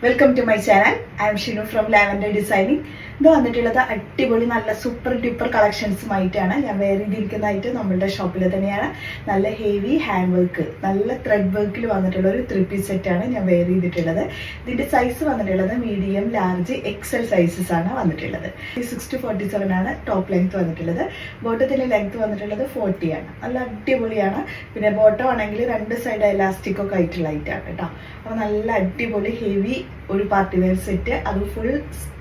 Welcome to my channel. I am Shinu from Lavender Designing. ഇത് വന്നിട്ടുള്ളത് അടിപൊളി നല്ല സൂപ്പർ ഡ്യൂപ്പർ കളക്ഷൻസുമായിട്ടാണ് ഞാൻ വേറെ ചെയ്തിരിക്കുന്നതായിട്ട് നമ്മളുടെ ഷോപ്പിൽ തന്നെയാണ്. നല്ല ഹെവി ഹാൻഡ് വർക്ക് നല്ല ത്രെഡ് വർക്കിൽ വന്നിട്ടുള്ള ഒരു ത്രീ പീസ് സെറ്റാണ് ഞാൻ വെയർ ചെയ്തിട്ടുള്ളത് ഇതിന്റെ സൈസ് വന്നിട്ടുള്ളത് മീഡിയം ലാർജ് എക്സൽ സൈസസ് ആണ് വന്നിട്ടുള്ളത്. സിക്സ് ടു ഫോർട്ടി സെവൻ ആണ് ടോപ്പ് ലെങ്ത് വന്നിട്ടുള്ളത്. ബോട്ടത്തിന്റെ ലെങ്ത് വന്നിട്ടുള്ളത് ഫോർട്ടി ആണ്. നല്ല അടിപൊളിയാണ്. പിന്നെ ബോട്ടം ആണെങ്കിൽ രണ്ട് സൈഡ് എലാസ്റ്റിക് ഒക്കെ ആയിട്ടുള്ള ആയിട്ടാണ് കേട്ടോ. അപ്പോൾ നല്ല അടിപൊളി ഹെവി ഒരു പാർട്ടി വെയർ സെറ്റ് അത് ഫുൾ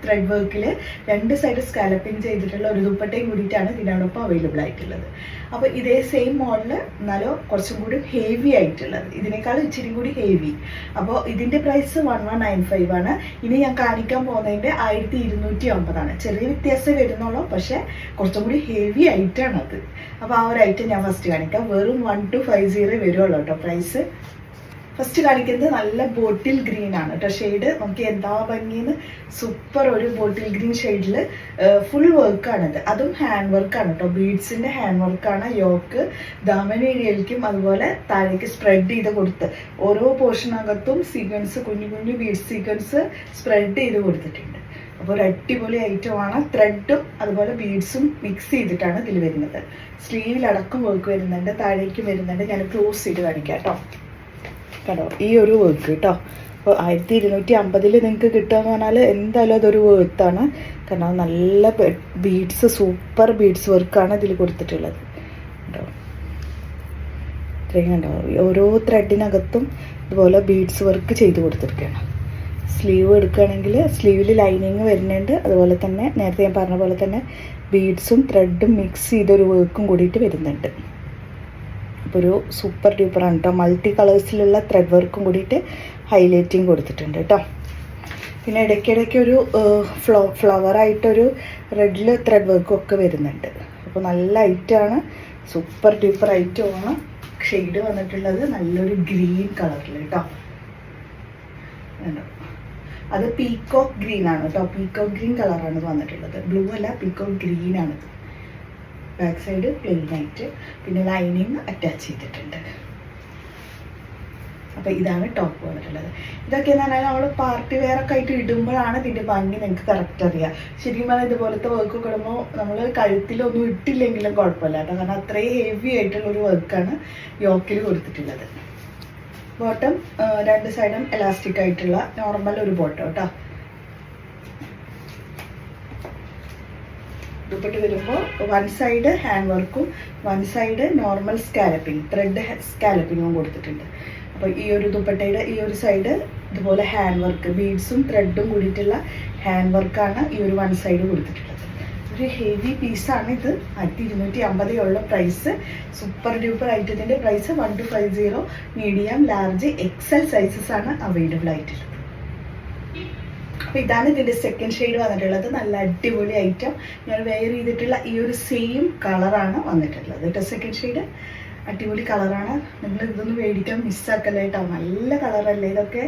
ത്രെഡ് വർക്കിൽ രണ്ട് സൈഡ് സ്കാലപ്പിംഗ് ചെയ്തിട്ടുള്ള ഒരു ദുപ്പട്ടയും കൂടിയിട്ടാണ് ഇതിനോടൊപ്പം അവൈലബിൾ ആയിട്ടുള്ളത്. അപ്പോൾ ഇതേ സെയിം മോഡൽ എന്നാലോ കുറച്ചും കൂടി ഹെവി ആയിട്ടുള്ളത്. ഇതിനേക്കാൾ ഇച്ചിരി കൂടി ഹെവി അപ്പോൾ ഇതിന്റെ price one one nine five ആണ്. ഇനി ഞാൻ കാണിക്കാൻ പോകുന്നതിന്റെ ആയിരത്തി ഇരുന്നൂറ്റി അമ്പതാണ് ചെറിയ വ്യത്യാസം വരുന്നുള്ളൂ പക്ഷേ കുറച്ചും കൂടി ഹെവി ആയിട്ടാണ് അത് അപ്പോൾ ആ ഒരു ഐറ്റം ഞാൻ ഫസ്റ്റ് കാണിക്കാം. വെറും വൺ ടു ഫൈവ് സീറോ വരുള്ളൂ കേട്ടോ പ്രൈസ് ഫസ്റ്റ് കാണിക്കുന്നത് നല്ല ബോട്ടിൽ ഗ്രീൻ ആണ്. കേട്ടോ ഷെയ്ഡ് നമുക്ക് എന്താ ഭംഗിന്ന്? സൂപ്പർ ഒരു ബോട്ടിൽ ഗ്രീൻ ഷെയ്ഡിൽ ഫുൾ വർക്കാണിത് അതും ഹാൻഡ് വർക്കാണ് കേട്ടോ ബീഡ്സിന്റെ ഹാൻഡ് വർക്കാണ് യോക്ക് ദാമനേരിയയിലേക്കും അതുപോലെ താഴേക്ക് സ്പ്രെഡ് ചെയ്ത് കൊടുത്ത്. ഓരോ പോർഷനകത്തും സീക്വൻസ് കുഞ്ഞു കുഞ്ഞു ബീഡ് സീക്വൻസ് സ്പ്രെഡ് ചെയ്ത് കൊടുത്തിട്ടുണ്ട്. അപ്പോൾ ഒരു അടിപൊളി ഐറ്റമാണ് ത്രെഡും അതുപോലെ ബീഡ്സും മിക്സ് ചെയ്തിട്ടാണ് ഇതിൽ വരുന്നത്. സ്ലീവിലടക്കം വർക്ക് വരുന്നുണ്ട്. താഴേക്കും വരുന്നുണ്ട്. ഞാൻ ക്ലോസ് ചെയ്ത് കാണിക്കാം കേട്ടോ കേട്ടോ. ഈ ഒരു വർക്ക് കേട്ടോ. അപ്പോൾ ആയിരത്തി ഇരുന്നൂറ്റി അമ്പതിൽ നിങ്ങൾക്ക് കിട്ടുകയെന്ന് പറഞ്ഞാൽ എന്തായാലും അതൊരു വേർത്താണ് കാരണം നല്ല ബീഡ്സ് സൂപ്പർ ബീഡ്സ് വർക്കാണ് ഇതിൽ കൊടുത്തിട്ടുള്ളത്. കേട്ടോ. ഇത്രയും കണ്ടോ? ഓരോ ത്രെഡിനകത്തും ഇതുപോലെ ബീഡ്സ് വർക്ക് ചെയ്ത് കൊടുത്തിരിക്കുകയാണ്. സ്ലീവ് എടുക്കുകയാണെങ്കിൽ സ്ലീവിൽ ലൈനിങ് വരുന്നുണ്ട്. അതുപോലെ തന്നെ നേരത്തെ ഞാൻ പറഞ്ഞ പോലെ തന്നെ ബീഡ്സും ത്രെഡും മിക്സ് ചെയ്തൊരു വർക്കും കൂടിയിട്ട് വരുന്നുണ്ട്. അപ്പോൾ ഒരു സൂപ്പർ ഡ്യൂപ്പറാണ് കേട്ടോ മൾട്ടി കളേഴ്സിലുള്ള ത്രെഡ് വർക്കും കൂടിയിട്ട് ഹൈലൈറ്റിങ് കൊടുത്തിട്ടുണ്ട് കേട്ടോ പിന്നെ ഇടയ്ക്കിടയ്ക്ക് ഒരു ഫ്ലോ ഫ്ലവറായിട്ടൊരു റെഡിൽ ത്രെഡ് വർക്കും ഒക്കെ വരുന്നുണ്ട്. അപ്പോൾ നല്ല ഐറ്റമാണ് സൂപ്പർ ഡ്യൂപ്പർ ഐറ്റമാണ് ഷെയ്ഡ് വന്നിട്ടുള്ളത് നല്ലൊരു ഗ്രീൻ കളറിൽ കേട്ടോ? അത് പീക്കോക്ക് ഗ്രീൻ ആണ് കേട്ടോ പീക്കോക്ക് ഗ്രീൻ കളറാണ് വന്നിട്ടുള്ളത്. ബ്ലൂ അല്ല പീക്കോക്ക് ഗ്രീൻ ആണിത് ബാക്ക് സൈഡ് പ്ലെയിൻ ആയിട്ട് പിന്നെ ലൈനിങ് അറ്റാച്ച് ചെയ്തിട്ടുണ്ട്. അപ്പോൾ ഇതാണ് ടോപ്പ് വന്നിട്ടുള്ളത് ഇതൊക്കെ എന്ന് പറഞ്ഞാൽ നമ്മൾ പാർട്ടി വെയർ ഒക്കെ ആയിട്ട് ഇടുമ്പോഴാണ് ഇതിന്റെ ഭംഗി നിങ്ങൾക്ക് കറക്റ്റ് അറിയുക ശരിക്കും പറഞ്ഞാൽ ഇതുപോലത്തെ വർക്ക് ഇടുമ്പോൾ നമ്മൾ കഴുത്തിലൊന്നും ഇട്ടില്ലെങ്കിലും കുഴപ്പമില്ല കേട്ടോ. കാരണം അത്രയും ഹെവി ആയിട്ടുള്ള ഒരു വർക്കാണ് യോക്കിൽ കൊടുത്തിട്ടുള്ളത്. ബോട്ടം രണ്ട് സൈഡും എലാസ്റ്റിക് ആയിട്ടുള്ള നോർമൽ ഒരു ബോട്ടം കേട്ടോ ദുപ്പട്ട് വരുമ്പോൾ വൺ സൈഡ് ഹാൻഡ് വർക്കും one side normal scalloping thread സ്കാലപ്പിങ്ങും കൊടുത്തിട്ടുണ്ട്. അപ്പോൾ ഈ ഒരു ദുപ്പട്ടയുടെ ഈ ഒരു സൈഡ് ഇതുപോലെ ഹാൻഡ് വർക്ക് ബീഡ്സും ത്രെഡും കൂടിയിട്ടുള്ള ഹാൻഡ് വർക്കാണ് ഈ ഒരു വൺ സൈഡ് കൊടുത്തിട്ടുള്ളത്. ഒരു ഹെവി പീസാണ് ഇത്. ആയിരത്തി ഇരുന്നൂറ്റി അമ്പതേ ഉള്ള price super duper ഐറ്റത്തിന്റെ price one two five zero medium large XL sizes ആണ് അവൈലബിൾ ആയിട്ടുള്ളത്. അപ്പോൾ ഇതാണ് ഇതിന്റെ സെക്കൻഡ് ഷെയ്ഡ് വന്നിട്ടുള്ളത്. നല്ല അടിപൊളി ഐറ്റം ഞാൻ വെയർ ചെയ്തിട്ടുള്ള ഈ ഒരു സെയിം കളറാണ് വന്നിട്ടുള്ളത്. കേട്ടോ സെക്കൻഡ് ഷെയ്ഡ് അടിപൊളി കളറാണ് നിങ്ങൾ ഇതൊന്ന് മേടിക്കാൻ മിസ്സാക്കല്ലേ കേട്ടോ. നല്ല കളറല്ലേ ഇതൊക്കെ?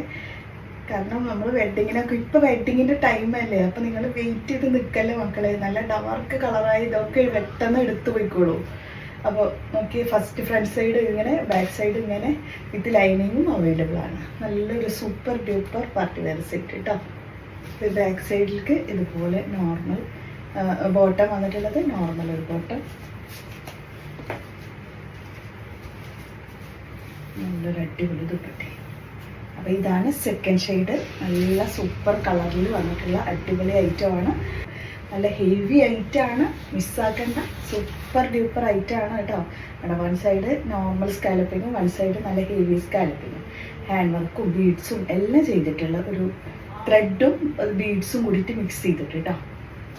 കാരണം നമ്മൾ വെഡിങ്ങിനൊക്കെ ഇപ്പോൾ ടൈം ടൈമല്ലേ അപ്പോൾ നിങ്ങൾ വെയിറ്റ് ചെയ്ത് നിൽക്കല്ലേ മക്കളെ? നല്ല ഡാർക്ക് കളറായി ഇതൊക്കെ പെട്ടെന്ന് എടുത്തു പോയിക്കോളൂ. അപ്പോൾ നോക്കി ഫസ്റ്റ് ഫ്രണ്ട് സൈഡ് ഇങ്ങനെ ബാക്ക് സൈഡ് ഇങ്ങനെ വിത്ത് ലൈനിങ്ങും അവൈലബിൾ ആണ്. നല്ലൊരു super duper party wear set കേട്ടോ. ബാക്ക് സൈഡിലേക്ക് ഇതുപോലെ നോർമൽ ബോട്ടം വന്നിട്ടുള്ളത് നോർമൽ ഒരു ബോട്ടം നല്ലൊരു അടിപൊളി ദുപ്പട്ടി. അപ്പോൾ ഇതാണ് സെക്കൻഡ് ഷെയ്ഡ് നല്ല സൂപ്പർ കളറിൽ വന്നിട്ടുള്ള അടിപൊളി ഐറ്റമാണ് നല്ല ഹെവി ഐറ്റാണ് മിസ്സാക്കേണ്ട സൂപ്പർ ഡ്യൂപ്പർ ഐറ്റമാണ് കേട്ടോ. അവിടെ വൺ സൈഡ് നോർമൽ സ്കാലപ്പിങ്ങും വൺ സൈഡ് നല്ല ഹെവി സ്കാലപ്പിങ്ങും ഹാൻഡ് വർക്കും ബീഡ്സും എല്ലാം ചെയ്തിട്ടുള്ള ഒരു ത്രെഡും ബീഡ്സും കൂടിയിട്ട് മിക്സ് ചെയ്തിട്ട് കേട്ടോ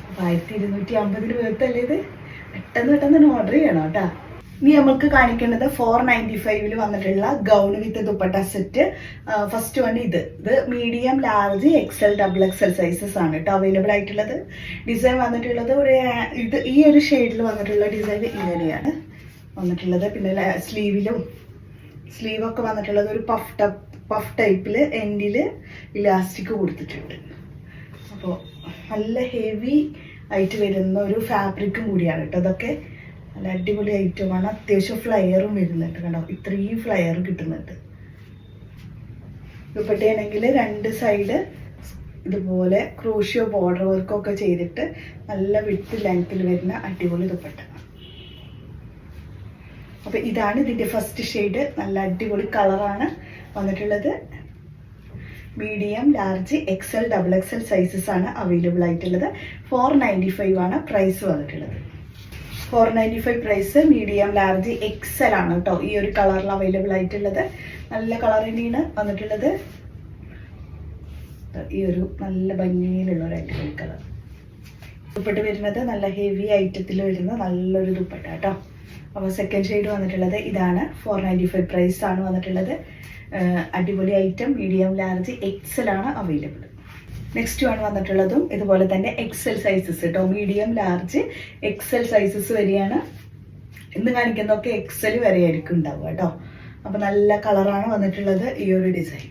അപ്പോൾ ആയിരത്തി ഇരുന്നൂറ്റി അമ്പത് രൂപത്തെ അല്ലേ ഇത്? പെട്ടെന്ന് പെട്ടെന്ന് ഓർഡർ ചെയ്യണം കേട്ടോ ഇനി നമ്മൾക്ക് കാണിക്കേണ്ടത് ഫോർ നയന്റി ഫൈവിൽ വന്നിട്ടുള്ള gown with dupatta set first one ഇത്. ഇത് medium large XL double XL sizes ആണ് കേട്ടോ അവൈലബിൾ ആയിട്ടുള്ളത്. ഡിസൈൻ വന്നിട്ടുള്ളത് ഒരു ഇത് ഈ ഒരു ഷെയ്ഡിൽ വന്നിട്ടുള്ള ഡിസൈൻ ഇങ്ങനെയാണ്. വന്നിട്ടുള്ളത്. പിന്നെ സ്ലീവിലും സ്ലീവൊക്കെ വന്നിട്ടുള്ളത് ഒരു പഫ് ടപ്പ് പഫ് ടൈപ്പിൽ എൻഡിൽ ഇലാസ്റ്റിക് കൊടുത്തിട്ടുണ്ട്. അപ്പോൾ നല്ല ഹെവി ആയിട്ട് വരുന്ന ഒരു ഫാബ്രിക്കും കൂടിയാണ് കേട്ടോ. അതൊക്കെ നല്ല അടിപൊളി ഐറ്റമാണ് അത്യാവശ്യം ഫ്ലയറും വരുന്നുണ്ട് കണ്ടോ? ഇത്രയും ഫ്ലയർ കിട്ടുന്നുണ്ട്. ദുപ്പട്ടയാണെങ്കിൽ രണ്ട് സൈഡ് ഇതുപോലെ ക്രൂഷ്യോ ബോർഡർ വർക്കൊക്കെ ചെയ്തിട്ട് നല്ല വിട്ട് ലെങ്ത്തിൽ വരുന്ന അടിപൊളി ദുപ്പട്ട. അപ്പൊ ഇതാണ് ഇതിന്റെ ഫസ്റ്റ് ഷെയ്ഡ് നല്ല അടിപൊളി കളറാണ് വന്നിട്ടുള്ളത്. Medium large XL double XL sizes ആണ് അവൈലബിൾ ആയിട്ടുള്ളത്. ഫോർ നയന്റി ഫൈവ് ആണ് പ്രൈസ് വന്നിട്ടുള്ളത്. Four ninety five price medium large XL ആണ് കേട്ടോ ഈ ഒരു കളറിൽ അവൈലബിൾ ആയിട്ടുള്ളത്. നല്ല കളർ തന്നെയാണ് വന്നിട്ടുള്ളത്. ഈ ഒരു നല്ല ഭംഗിയിലുള്ള ഒരു അടിപൊളി കളർ ദുപ്പട്ട വരുന്നത് നല്ല ഹെവി ഐറ്റത്തിൽ വരുന്ന നല്ലൊരു ദുപ്പട്ട കേട്ടോ. അപ്പോൾ സെക്കൻഡ് ഷെയ്ഡ് വന്നിട്ടുള്ളത് ഇതാണ്. ഫോർ നയന്റി ഫൈവ് പ്രൈസ് ആണ് വന്നിട്ടുള്ളത്. അടിപൊളി ഐറ്റം മീഡിയം ലാർജ് എക്സൽ ആണ് അവൈലബിൾ നെക്സ്റ്റ് ആണ് വന്നിട്ടുള്ളതും ഇതുപോലെ തന്നെ എക്സൽ സൈസസ് കേട്ടോ മീഡിയം ലാർജ് എക്സൽ സൈസസ് വരെയാണ്. ഇന്ന് കാണിക്കുന്നതൊക്കെ എക്സൽ വരെ ആയിരിക്കും ഉണ്ടാവുക കേട്ടോ അപ്പൊ നല്ല കളറാണ് വന്നിട്ടുള്ളത് ഈ ഒരു ഡിസൈൻ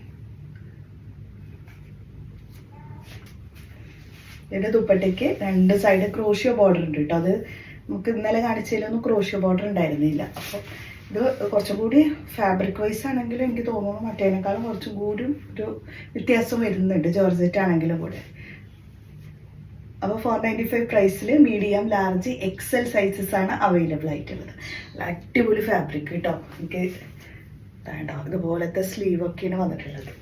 ഇതിന്റെ ദുപ്പട്ടയ്ക്ക് രണ്ട് സൈഡ് ക്രോഷ്യോ ബോർഡർ ഉണ്ട് കേട്ടോ അത് നമുക്ക് ഇന്നലെ കാണിച്ചതിലൊന്നും ക്രോഷ്യോ ബോർഡർ ഉണ്ടായിരുന്നില്ല. അപ്പോൾ ഇത് കുറച്ചും കൂടി ഫാബ്രിക് വൈസ് ആണെങ്കിലും എനിക്ക് തോന്നുന്നു മറ്റേനേക്കാളും കുറച്ചും കൂടി ഒരു വ്യത്യാസം വരുന്നുണ്ട് ജോർജറ്റ് ആണെങ്കിലും കൂടെ. അപ്പോൾ ഫോർ നയന്റി ഫൈവ് പ്രൈസിൽ മീഡിയം ലാർജ് എക്സൽ സൈസസ് ആണ് അവൈലബിൾ ആയിട്ടുള്ളത്. അടിപൊളി ഫാബ്രിക് കേട്ടോ എനിക്ക് വേണ്ട ഇതുപോലത്തെ സ്ലീവ് ഒക്കെയാണ് വന്നിട്ടുള്ളത്.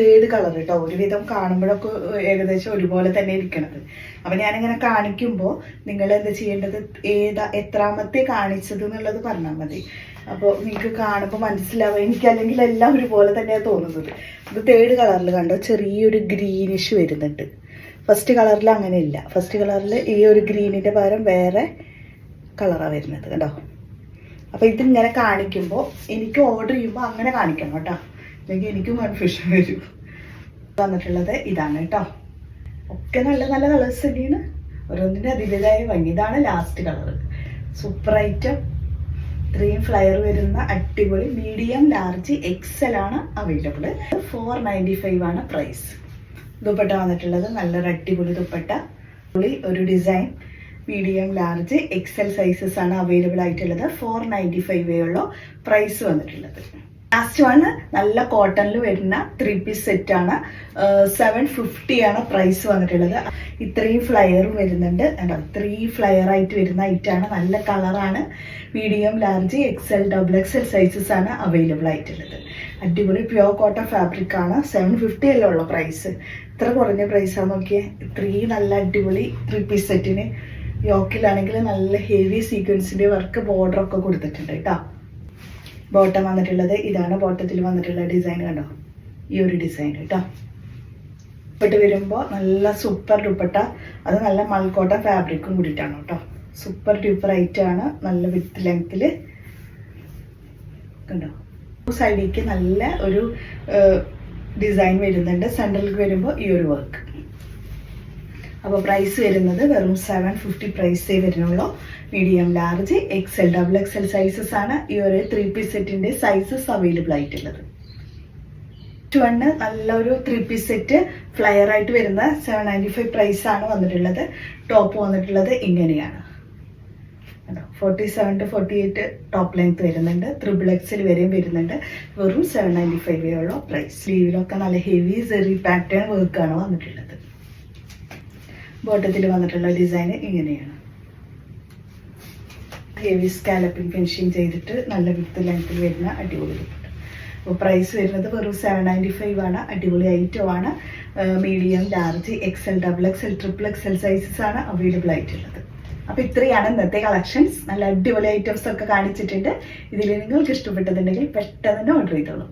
ഏത് കളർ കേട്ടോ ഒരുവിധം കാണുമ്പോഴൊക്കെ ഏകദേശം ഒരുപോലെ തന്നെ ഇരിക്കണത്. അപ്പൊ ഞാനിങ്ങനെ കാണിക്കുമ്പോൾ നിങ്ങൾ എന്താ ചെയ്യേണ്ടത്? ഏതാ എത്രാമത്തെ കാണിച്ചത് എന്നുള്ളത് പറഞ്ഞാൽ മതി. അപ്പോൾ നിങ്ങൾക്ക് കാണുമ്പോൾ മനസ്സിലാവും. എനിക്ക് അല്ലെങ്കിൽ എല്ലാം ഒരുപോലെ തന്നെയാണ് തോന്നുന്നത്. ഇത് തേർഡ് കളറിൽ കണ്ടോ? ചെറിയൊരു ഗ്രീനിഷ് വരുന്നുണ്ട്. ഫസ്റ്റ് കളറിൽ അങ്ങനെ ഇല്ല ഫസ്റ്റ് കളറിൽ ഈ ഒരു ഗ്രീനിന്റെ പകരം വേറെ കളറാണ് വരുന്നത്. കണ്ടോ? അപ്പോൾ ഇതിങ്ങനെ കാണിക്കുമ്പോൾ എനിക്ക് ഓർഡർ ചെയ്യുമ്പോൾ അങ്ങനെ കാണിക്കണം കേട്ടോ. അല്ലെങ്കിൽ എനിക്കും കൺഫ്യൂഷൻ വരും. വന്നിട്ടുള്ളത് ഇതാണ് കേട്ടോ. ഒക്കെ നല്ല നല്ല കളേഴ്സ് തന്നെയാണ്. ഓരോന്നിന്റെ അതിന്റെതായ ഭംഗി. ഇതാണ് ലാസ്റ്റ് കളർ സൂപ്പർ ഐറ്റം ഇത്രയും ഫ്ലയർ വരുന്ന അടിപൊളി മീഡിയം ലാർജ് എക്സൽ ആണ് അവൈലബിൾ ഫോർ നയന്റി ഫൈവ് ആണ് പ്രൈസ് ദുപ്പട്ട വന്നിട്ടുള്ളത് നല്ലൊരു അടിപൊളി ദുപ്പട്ട. പൊളി ഒരു design medium large XL sizes ആണ് അവൈലബിൾ ആയിട്ടുള്ളത്. ഫോർ നയന്റി ഫൈവേ ഉള്ളൂ പ്രൈസ് വന്നിട്ടുള്ളത്. ലാസ്റ്റ് നല്ല കോട്ടണിൽ വരുന്ന ത്രീ പീസ് സെറ്റ് ആണ്. സെവൻ ഫിഫ്റ്റി ആണ് പ്രൈസ് വന്നിട്ടുള്ളത്. ഇത്രയും ഫ്ലയറും വരുന്നുണ്ട്. കണ്ടോ ഇത്രയും ഫ്ലയർ ആയിട്ട് വരുന്ന ഐറ്റാണ് നല്ല കളറാണ് medium large XL double XL sizes ആണ് അവൈലബിൾ ആയിട്ടുള്ളത്. അടിപൊളി പ്യുവർ കോട്ടൺ ഫാബ്രിക് ആണ്. സെവൻ ഫിഫ്റ്റി അല്ലേ ഉള്ള പ്രൈസ് ഇത്ര കുറഞ്ഞ പ്രൈസാണ് നോക്കിയേ. ഇത്രയും നല്ല അടിപൊളി ത്രീ പീസ് സെറ്റിന് യോക്കിലാണെങ്കിൽ നല്ല ഹെവി സീക്വൻസിന്റെ വർക്ക് ബോർഡർ ഒക്കെ കൊടുത്തിട്ടുണ്ട് കേട്ടോ. ബോട്ടം വന്നിട്ടുള്ളത് ഇതാണ്. ബോട്ടത്തിൽ വന്നിട്ടുള്ള ഡിസൈൻ കണ്ടോ? ഈ ഒരു ഡിസൈൻ കേട്ടോ ദുപ്പട്ട വരുമ്പോൾ നല്ല സൂപ്പർ ദുപ്പട്ട അത് നല്ല മൾക്കോട്ട ഫാബ്രിക്കും കൂടിയിട്ടാണ് കേട്ടോ സൂപ്പർ ഡ്യൂപ്പർ ആണ് നല്ല വിത്ത് ലെങ്ത്തിൽ കണ്ടോ? സൈഡിലേക്ക് നല്ല ഒരു ഡിസൈൻ വരുന്നുണ്ട്. സെൻട്രലിലേക്ക് വരുമ്പോൾ ഈ ഒരു വർക്ക് അപ്പോൾ പ്രൈസ് വരുന്നത് വെറും സെവൻ ഫിഫ്റ്റി പ്രൈസേ വരുന്നുള്ളൂ. Medium large XL double XL sizes ആണ് ഈ ഒരു ത്രീ പീസ് സെറ്റിന്റെ സൈസസ് അവൈലബിൾ ആയിട്ടുള്ളത്. വണ് നല്ലൊരു ത്രീ പീസ് സെറ്റ് ഫ്ലയർ ആയിട്ട് വരുന്ന സെവൻ നയന്റി ഫൈവ് പ്രൈസ് ആണ് വന്നിട്ടുള്ളത്. ടോപ്പ് വന്നിട്ടുള്ളത് ഇങ്ങനെയാണ്. Forty seven to forty eight top length വരുന്നുണ്ട് ത്രിബിൾ എക്സിൽ വരെയും വരുന്നുണ്ട്. വെറും സെവൻ നയന്റി ഫൈവ് ഉള്ള പ്രൈസ് സ്ലീവിലൊക്കെ നല്ല ഹെവി സെറി പാറ്റേൺ വർക്കാണ് വന്നിട്ടുള്ളത്. ബോട്ടത്തിൽ വന്നിട്ടുള്ള ഡിസൈൻ ഇങ്ങനെയാണ്. ഹെവി സ്കാലപ്പിംഗ് ഫിനിഷിങ് ചെയ്തിട്ട് നല്ല വിത്ത് ലെങ്ത്തിൽ വരുന്ന അടിപൊളി ദുപ്പട്ട അപ്പോൾ പ്രൈസ് വരുന്നത് വെറും സെവൻ നയന്റി ഫൈവ് ആണ്. അടിപൊളി ഐറ്റം ആണ്. Medium large XL double XL triple XL sizes ആണ് അവൈലബിൾ ആയിട്ടുള്ളത്. അപ്പോൾ ഇത്രയാണ് ഇന്നത്തെ കളക്ഷൻസ് നല്ല അടിപൊളി ഐറ്റംസ് ഒക്കെ കാണിച്ചിട്ടുണ്ട്. ഇതിൽ നിങ്ങൾക്ക് ഇഷ്ടപ്പെട്ടതുണ്ടെങ്കിൽ പെട്ടെന്ന് ഓർഡർ ചെയ്തോളൂ.